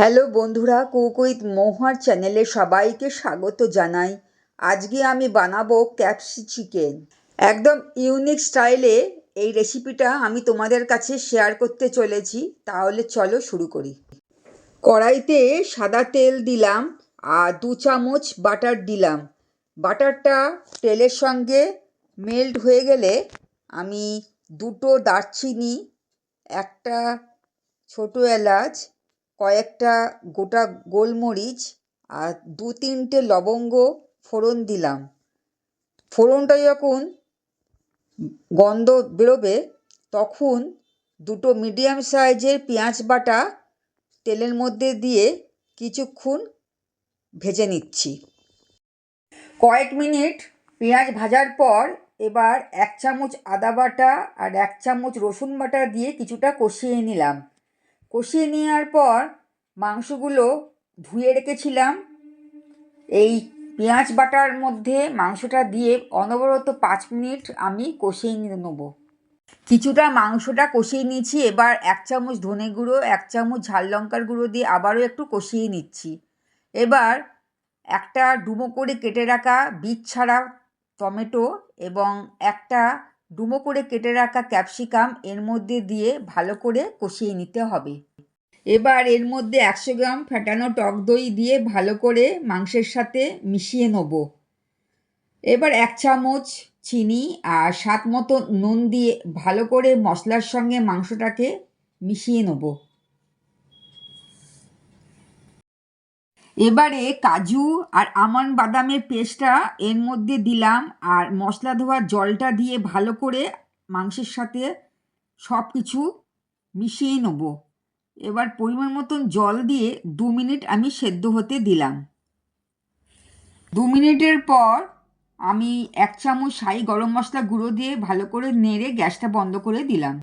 Hello বন্ধুরা, কুকুইত মহুয়ার চ্যানেলে সবাইকে স্বাগত জানাই। আজকে আমি বানাবো ক্যাপসি চিকেন। একদম ইউনিক স্টাইলে এই রেসিপিটা আমি তোমাদের কাছে শেয়ার করতে চলেছি। তাহলে চলো শুরু করি। কড়াইতে সাদা তেল দিলাম আর দু চামচ বাটার দিলাম। বাটারটা তেলের সঙ্গে মেল্ট হয়ে গেলে আমি দুটো দারচিনি, একটা ছোটো এলাচ কয়েকটা গোটা গোলমরিচ আর দু তিনটে লবঙ্গ ফোড়ন দিলাম। ফোড়নটা যখন গন্ধ বেরোবে, তখন দুটো মিডিয়াম সাইজের পেঁয়াজ বাটা তেলের মধ্যে দিয়ে কিছুক্ষণ ভেজে নিচ্ছি। কয়েক মিনিট পেঁয়াজ ভাজার পর এবার এক চামচ আদা বাটা আর এক চামচ রসুন বাটা দিয়ে কিছুটা কষিয়ে নিলাম। কষিয়ে নেওয়ার পর মাংসগুলো ধুয়ে রেখেছিলাম। এই পেঁয়াজ বাটার মধ্যে মাংসটা দিয়ে অনবরত পাঁচ মিনিট আমি কষিয়ে নিয়ে নেব। কিছুটা মাংসটা কষিয়ে নিয়েছি, এবার এক চামচ ধনে গুঁড়ো, এক চামচ ঝাল লঙ্কার গুঁড়ো দিয়ে আবারও একটু কষিয়ে নিচ্ছি। এবার একটা ডুমো করে কেটে রাখা বীজ ছাড়া টমেটো এবং একটা ডুমো করে কেটে রাখা ক্যাপসিকাম এর মধ্যে দিয়ে ভালো করে কষিয়ে নিতে হবে। এবার এর মধ্যে একশো গ্রাম ফ্যাটানো টক দই দিয়ে ভালো করে মাংসের সাথে মিশিয়ে নেব। এবার এক চামচ চিনি আর স্বাদ মতো নুন দিয়ে ভালো করে মশলার সঙ্গে মাংসটাকে মিশিয়ে নেব। এবারে কাজু আর আমন্ড বাদামের পেস্টটা এর মধ্যে দিলাম আর মশলা ধোয়ার জলটা দিয়ে ভালো করে মাংসের সাথে সব কিছু মিশিয়ে নেব। এবার পরিমাণ মতন জল দিয়ে দু মিনিট আমি সেদ্ধ হতে দিলাম। দু মিনিটের পর আমি এক চামচ সাই গরম মশলা গুঁড়ো দিয়ে ভালো করে নেড়ে গ্যাসটা বন্ধ করে দিলাম।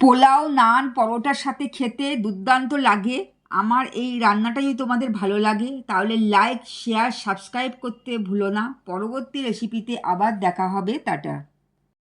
পোলাও, নান, পরোটার সাথে খেতে দুর্দান্ত লাগে। আমার এই রান্নাটা যদি তোমাদের ভালো লাগে, তাহলে লাইক শেয়ার সাবস্ক্রাইব করতে ভুলো না। পরবর্তী রেসিপিতে আবার দেখা হবে। টাটা।